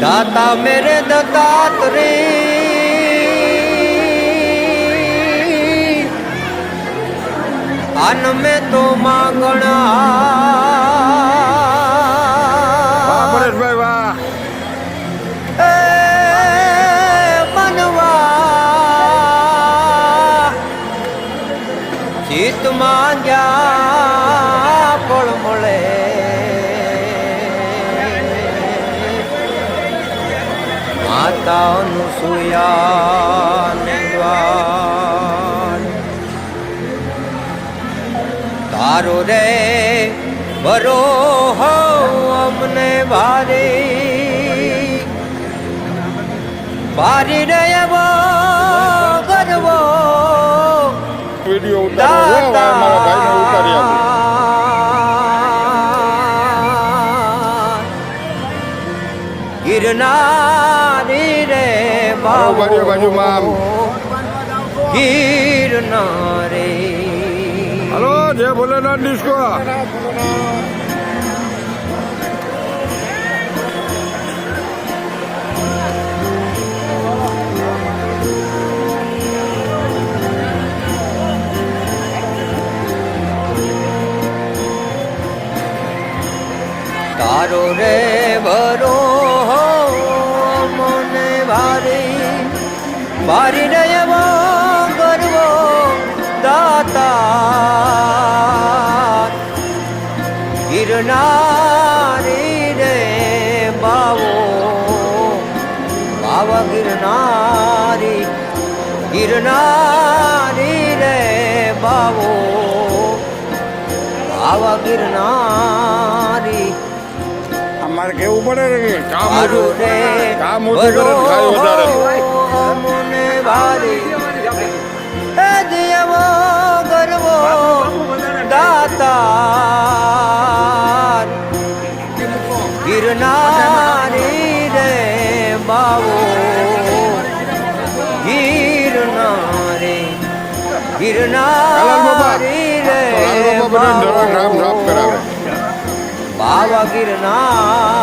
दाता मेरे दाता रे આન મેં તો માંગણા. પરેશભાઈ વાહ. ચિત માંગ્યા પણ મળે. માતાનું સુયા તારો રે ભરો હો અમને ભારી ભારી રે ગરવો. વીડિયો ઉતારો છે હવે મારા ભાઈને ઉતારી આપું. ગિરનારી રે બાબુ. ગિરનારી હલો જય ભોલેનાથ ડિસ્કો તારો રે બરો હો મને ભારી ભારી રે ગિરનારી રે બાવો બાવા ગિરનારી ગિરનારી રે બાવો બાવા ગિરનારી. અમારે કેવું પડે ને કામ વધારે. ગિરનારી રે બાવો ગિરનારી ગિરનારી રે બાવા ગિરનારી